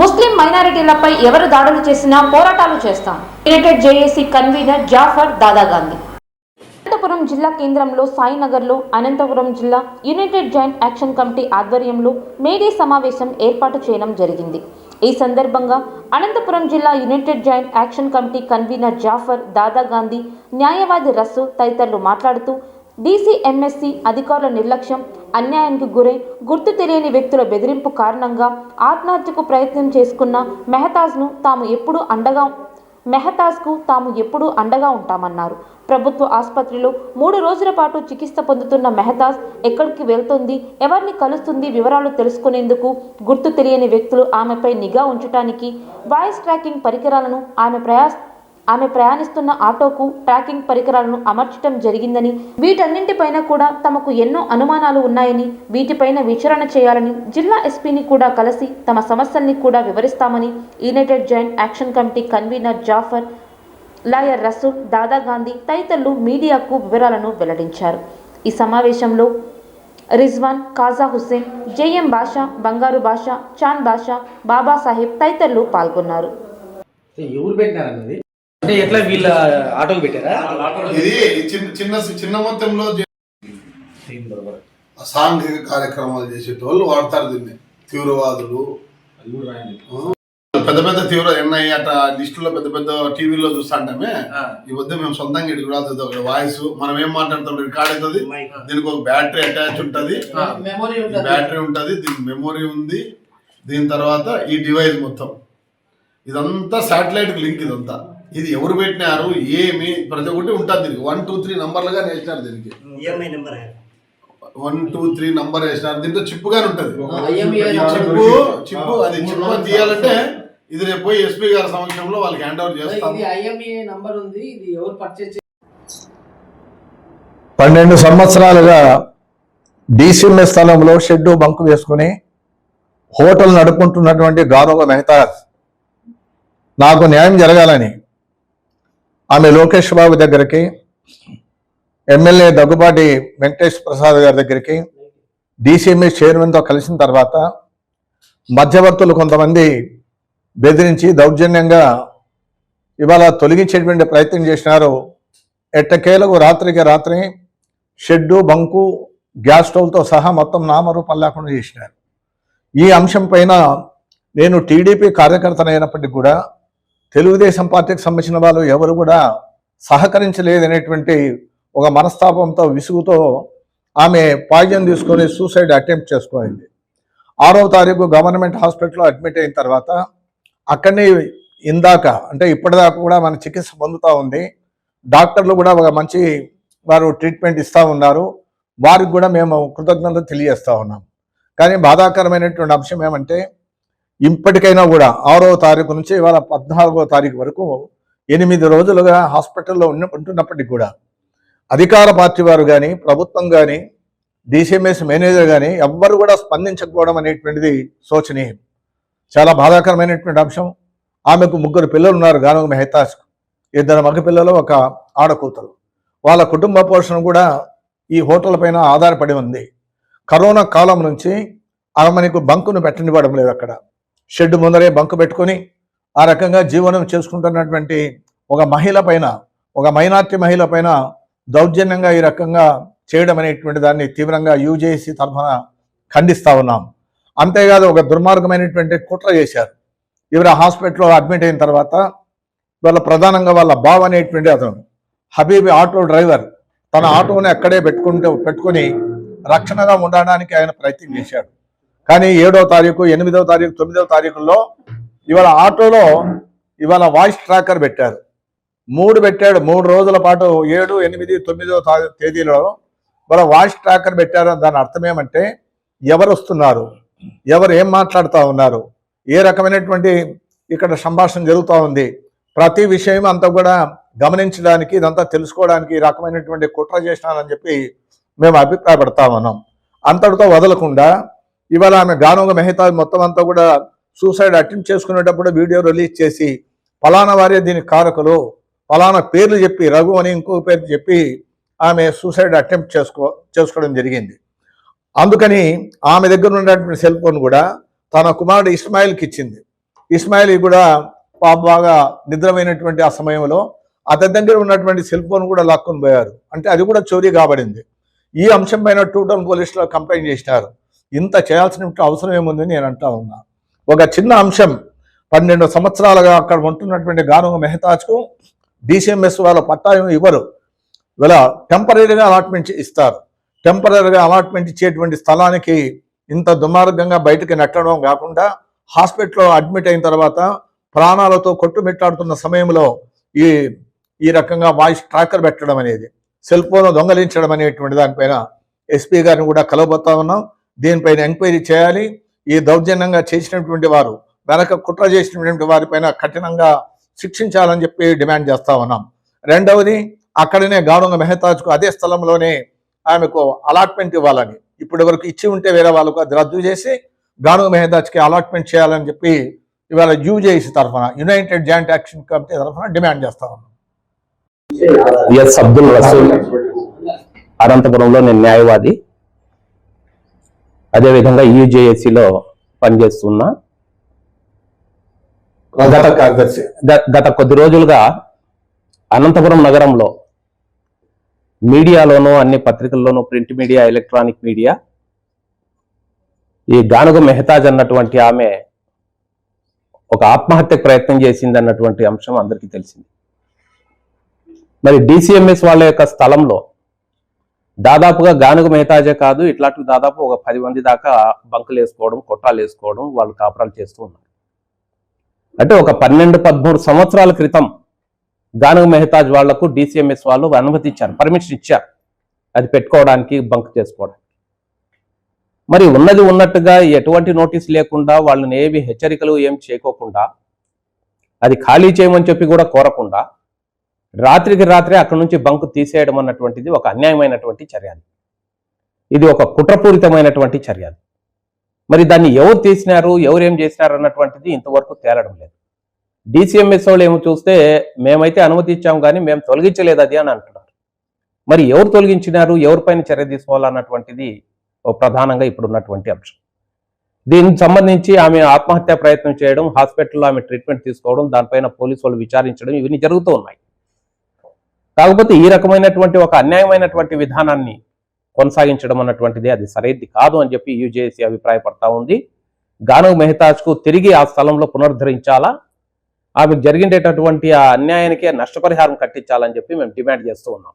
ముస్లిం మైనారిటీలపై ఎవరు దాడులు చేసినా పోరాటాలు చేస్తాం. United JAC convener Jafar Dada Gandhi. Anantapuram జిల్లా కేంద్రంలో సాయినగర్లో అనంతపురం జిల్లా యునైటెడ్ జాయింట్ యాక్షన్ కమిటీ ఆధ్వర్యంలో మేడే సమావేశం ఏర్పాటు చేయడం జరిగింది. ఈ సందర్భంగా అనంతపురం జిల్లా united joint action committee convener Jafar Dada Gandhi న్యాయవాది రస్సు తదితరులు మాట్లాడుతూ డీసీఎంఎస్సీ అధికారుల నిర్లక్ష్యం అన్యాయానికి గురై గుర్తు తెలియని వ్యక్తుల బెదిరింపు కారణంగా ఆత్మహత్యకు ప్రయత్నం చేసుకున్న మెహతాజ్ను తాము ఎప్పుడూ అండగా మెహతాజ్కు తాము ఎప్పుడూ అండగా ఉంటామన్నారు. ప్రభుత్వ ఆసుపత్రిలో మూడు రోజుల పాటు చికిత్స పొందుతున్న మెహతాజ్ ఎక్కడికి వెళ్తుంది ఎవరిని కలుస్తుంది వివరాలు తెలుసుకునేందుకు గుర్తు తెలియని వ్యక్తులు ఆమెపై నిఘా ఉంచడానికి వాయిస్ ట్రాకింగ్ పరికరాలను ఆమె ప్రయాస్ ఆమె ప్రయాణిస్తున్న ఆటోకు ట్రాకింగ్ పరికరాలను అమర్చడం జరిగిందని వీటన్నింటిపైన కూడా తమకు ఎన్నో అనుమానాలు ఉన్నాయని వీటిపైన విచారణ చేయాలని జిల్లా ఎస్పీని కూడా కలిసి తమ సమస్యల్ని కూడా వివరిస్తామని united joint action committee convener Jafar lawyer Rasool Dada Gandhi తదితరులు మీడియాకు వివరాలను వెల్లడించారు. ఈ సమావేశంలో రిజ్వాన్ కాజా హుస్సేన్ జేఎం బాషా బంగారు బాషా చాంద్ బాషా బాబాసాహెబ్ తదితరులు పాల్గొన్నారు. ఎవరు పెట్టినారన్నది అంటే ఎట్లా వీళ్ళ ఆటోకి పెట్టారా? ఇది చిన్న చిన్న మొత్తంలో సాంఘిక కార్యక్రమాలు చేసేటోళ్ళు వాడతారు దీన్ని. తీవ్రవాదులు. పెద్ద పెద్ద తీవ్ర ఎన్ఐ అట్లా లిస్టులో పెద్ద పెద్ద టీవీలో చూస్తాంటామే ఆ. ఈ వద్ద మేము సొంతంగా ఇటు కూడా అవుతుంది వాయిస్. మనం ఏం మాట్లాడుతాం రికార్డ్ అవుతుంది. దీనికి ఒక బ్యాటరీ అటాచ్ ఉంటది. మెమొరీ ఈ ఉంటుంది. బ్యాటరీ ఉంటది. దీనికి మెమొరీ ఉంది. దీని తర్వాత ఈ డివైస్ మొత్తం. ఇదంతా శాటిలైట్ లింక్ ఇదంతా. ఇది ఎవరు పెట్టినారు ఏమి ప్రతి ఒక్కటి ఉంటుంది దీనికి. వన్ టూ త్రీ నంబర్లుగా వేసినారు దీనికి. EMI number one two three number వేసినారు. దీంట్లో చిప్ గాని ఉంటది. చిప్పు చిప్పు అది చిప్పు తీయాలంటే ఇది రేపు పోయి ఎస్పీ గారి సమక్షంలో వాళ్ళకి హ్యాండ్ ఓవర్ చేస్తాం ఇది ఐఎంఈఐ నంబర్ ఉంది. ఇది ఎవరు పర్చేజ్ పన్నెండు సంవత్సరాలుగా డీసీఎంఏ స్థలంలో షెడ్డు బంకు వేసుకుని హోటల్ నడుపుకుంటున్నటువంటి గౌరవ మెహతా నాకు న్యాయం జరగాలని ఆమె లోకేష్ బాబు దగ్గరికి ఎమ్మెల్యే దగ్గుబాటి వెంకటేష్ ప్రసాద్ గారి దగ్గరికి డీసీఎంఏ చైర్మన్తో కలిసిన తర్వాత మధ్యవర్తులు కొంతమంది బెదిరించి దౌర్జన్యంగా ఇవాళ తొలగించేటువంటి ప్రయత్నం చేసినారు. ఎట్టకేలకు రాత్రికి రాత్రి షెడ్డు బంకు గ్యాస్ స్టవ్తో సహా మొత్తం నామరూపం లేకుండా చేసినారు. ఈ అంశం పైన నేను టీడీపీ కార్యకర్తనైనప్పటికీ కూడా తెలుగుదేశం పార్టీకి సంబంధించిన వాళ్ళు ఎవరు కూడా సహకరించలేదనేటువంటి ఒక మనస్తాపంతో విసుగుతో ఆమె పాయిజన్ తీసుకొని సూసైడ్ అటెంప్ట్ చేసుకోయింది. ఆరవ తారీఖు గవర్నమెంట్ హాస్పిటల్లో అడ్మిట్ అయిన తర్వాత అక్కడనే ఇందాక అంటే ఇప్పటిదాకా కూడా మన చికిత్స పొందుతూ ఉంది. డాక్టర్లు కూడా ఒక మంచి వారు ట్రీట్మెంట్ ఇస్తూ ఉన్నారు. వారికి కూడా మేము కృతజ్ఞతలు తెలియజేస్తూ ఉన్నాం. కానీ బాధాకరమైనటువంటి అంశం ఏమంటే ఇప్పటికైనా కూడా ఆరో తారీఖు నుంచి ఇవాళ పద్నాలుగో తారీఖు వరకు ఎనిమిది రోజులుగా హాస్పిటల్లో ఉన్న ఉంటున్నప్పటికీ కూడా అధికార పార్టీ వారు కానీ ప్రభుత్వం కానీ డిసిఎంఎస్ మేనేజర్ కానీ ఎవ్వరు కూడా స్పందించకపోవడం అనేటువంటిది శోచనీయం. చాలా బాధాకరమైనటువంటి అంశం. ఆమెకు ముగ్గురు పిల్లలు ఉన్నారు గానుగ మెహతాజ్. ఇద్దరు మగపిల్లలు ఒక ఆడకూతురు. వాళ్ళ కుటుంబ పోషణ కూడా ఈ హోటల్ పైన ఆధారపడి ఉంది. కరోనా కాలం నుంచి ఆమెకు బంకును పెట్టనివ్వడం లేదు అక్కడ. షెడ్ ముందరే బంకు పెట్టుకొని ఆ రకంగా జీవనం చేసుకుంటున్నటువంటి ఒక మహిళ పైన ఒక మైనార్టీ మహిళ పైన దౌర్జన్యంగా ఈ రకంగా చేయడం అనేటువంటి దాన్ని తీవ్రంగా యూజేసి తరఫున ఖండిస్తా ఉన్నాం. అంతేకాదు ఒక దుర్మార్గమైనటువంటి కుట్ర చేశారు. ఇవర హాస్పిటల్లో అడ్మిట్ అయిన తర్వాత వాళ్ళ ప్రధానంగా వాళ్ళ బావ అనేటువంటి అతను హబీబ్ ఆటో డ్రైవర్ తన ఆటోని అక్కడే పెట్టుకుంటూ పెట్టుకొని రక్షణగా ఉండడానికి ఆయన ప్రయత్నం చేశాడు. కానీ ఏడో తారీఖు ఎనిమిదవ తారీఖు తొమ్మిదవ తారీఖుల్లో ఇవాళ ఆటోలో ఇవాళ వాయిస్ ట్రాకర్ పెట్టారు. మూడు పెట్టాడు. మూడు రోజుల పాటు ఏడు ఎనిమిది తొమ్మిదో తేదీలో ఇవాళ వాయిస్ ట్రాకర్ పెట్టారు దాని అర్థం ఏమంటే ఎవరు వస్తున్నారు? ఎవరు ఏం మాట్లాడుతూ ఉన్నారు? ఏ రకమైనటువంటి ఇక్కడ సంభాషణ జరుగుతూ ఉంది? ప్రతి విషయం అంతా కూడా గమనించడానికి ఇదంతా తెలుసుకోవడానికి ఈ రకమైనటువంటి కుట్ర చేసినానని చెప్పి మేము అభిప్రాయపడతా ఉన్నాం. అంతటితో వదలకుండా ఇవాళ ఆమె గానోగ మెహతా మొత్తం అంతా కూడా సూసైడ్ అటెంప్ట్ చేసుకునేటప్పుడు వీడియో రిలీజ్ చేసి ఫలానా వారే దీనికి కారకులు ఫలానా పేర్లు చెప్పి రఘు అని ఇంకో పేరు చెప్పి ఆమె సూసైడ్ అటెంప్ట్ చేసుకో చేసుకోవడం జరిగింది. అందుకని ఆమె దగ్గర ఉన్నటువంటి సెల్ ఫోన్ కూడా తన కుమారుడు ఇస్మాయిల్కి ఇచ్చింది. ఇస్మాయిల్ కూడా పాప బాగా నిద్రమైనటువంటి ఆ సమయంలో అతని దగ్గర ఉన్నటువంటి సెల్ ఫోన్ కూడా లాక్కొని పోయారు. అంటే అది కూడా చోరీ కాబడింది. ఈ అంశం పైన టూ టౌన్ పోలీసులో కంప్లైంట్ చేసినారు. ఇంత చేయాల్సిన అవసరం ఏముంది నేను అంటా ఉన్నా. ఒక చిన్న అంశం పన్నెండు సంవత్సరాలుగా అక్కడ ఉంటున్నటువంటి గానుగ మెహతాజ్కు డిసిఎంఎస్ వాళ్ళ పట్టాయం ఇవ్వరు. ఇలా టెంపరీగా అలాట్మెంట్ ఇస్తారు. టెంపరీగా అలాట్మెంట్ ఇచ్చేటువంటి స్థలానికి ఇంత దుర్మార్గంగా బయటకు నెట్టడం కాకుండా హాస్పిటల్లో అడ్మిట్ అయిన తర్వాత ప్రాణాలతో కొట్టుమిట్టాడుతున్న సమయంలో ఈ ఈ రకంగా వాయిస్ ట్రాకర్ పెట్టడం అనేది సెల్ ఫోన్ దొంగలించడం అనేటువంటి దానిపైన ఎస్పీ గారిని కూడా కలవబోతా ఉన్నాం. దీనిపైన ఎంక్వైరీ చేయాలి. ఈ దౌర్జన్యంగా చేసినటువంటి వారు వెనక కుట్ర చేసినటువంటి వారిపైన కఠినంగా శిక్షించాలని చెప్పి డిమాండ్ చేస్తా ఉన్నాం. రెండవది అక్కడనే గానుగ మెహతాజ్కు అదే స్థలంలోనే ఆమెకు అలాట్మెంట్ ఇవ్వాలని. ఇప్పటి వరకు ఇచ్చి ఉంటే వేరే వాళ్ళకు అది రద్దు చేసి గానుగ మెహతాజ్కి అలాట్మెంట్ చేయాలని చెప్పి ఇవాళ యూజేసి తరఫున యునైటెడ్ జాయింట్ యాక్షన్ కమిటీ తరఫున డిమాండ్ చేస్తా ఉన్నాం. ఎస్ అబ్దుల్ రసూల్ అనంతపురంలో నేను న్యాయవాది. అదేవిధంగా యూజేఏసీలో పనిచేస్తున్నా ప్రధాన కార్యదర్శి. గత కొద్ది రోజులుగా అనంతపురం నగరంలో మీడియాలోనూ అన్ని పత్రికల్లోనూ ప్రింట్ మీడియా ఎలక్ట్రానిక్ మీడియా ఈ గానుగ మెహతాజ్ అన్నటువంటి ఆమె ఒక ఆత్మహత్య ప్రయత్నం చేసింది అన్నటువంటి అంశం అందరికీ తెలిసింది. మరి డిసిఎంఎస్ వాళ్ళ యొక్క స్థలంలో దాదాపుగా గానుగ మెహతాజే కాదు ఇట్లాంటివి దాదాపు ఒక పది మంది దాకా బంకులు వేసుకోవడం కొట్టాలు వేసుకోవడం వాళ్ళు కాపురాలు చేస్తూ ఉన్నారు. అంటే ఒక పన్నెండు పదమూడు సంవత్సరాల క్రితం గానుగ మెహతాజ్ వాళ్ళకు డిసిఎంఎస్ వాళ్ళు అనుమతి ఇచ్చారు పర్మిషన్ ఇచ్చారు. అది పెట్టుకోవడానికి బంక్ చేసుకోవడానికి. మరి ఉన్నది ఉన్నట్టుగా ఎటువంటి నోటీస్ లేకుండా వాళ్ళని ఏవి హెచ్చరికలు ఏం చేయకోకుండా అది ఖాళీ చేయమని చెప్పి కూడా కోరకుండా రాత్రికి రాత్రే అక్కడి నుంచి బంకు తీసేయడం అన్నటువంటిది ఒక అన్యాయమైనటువంటి చర్య ఇది ఒక కుట్రపూరితమైనటువంటి చర్య మరి దాన్ని ఎవరు తీసినారు ఎవరు ఏం చేసినారు అన్నటువంటిది ఇంతవరకు తేలడం లేదు. డిసిఎంఎస్ వాళ్ళు ఏమో చూస్తే మేమైతే అనుమతి ఇచ్చాము కానీ మేము తొలగించలేదు అది అని అంటున్నారు. మరి ఎవరు తొలగించినారు ఎవరిపైన చర్య తీసుకోవాలన్నటువంటిది ఓ ప్రధానంగా ఇప్పుడున్నటువంటి అంశం. దీనికి సంబంధించి ఆమె ఆత్మహత్య ప్రయత్నం చేయడం హాస్పిటల్లో ఆమె ట్రీట్మెంట్ తీసుకోవడం దానిపైన పోలీసు వాళ్ళు విచారించడం ఇవన్నీ జరుగుతూ ఉన్నాయి. కాకపోతే ఈ రకమైనటువంటి ఒక అన్యాయమైనటువంటి విధానాన్ని కొనసాగించడం అన్నటువంటిది అది సరైంది కాదు అని చెప్పి యూజేసీ అభిప్రాయపడతా ఉంది. గానవ్ మెహతాజ్కు తిరిగి ఆ స్థలంలో పునరుద్ధరించాలా? ఆమెకు జరిగిండేటటువంటి ఆ అన్యాయానికి నష్టపరిహారం కట్టించాలని చెప్పి మేము డిమాండ్ చేస్తూ ఉన్నాం.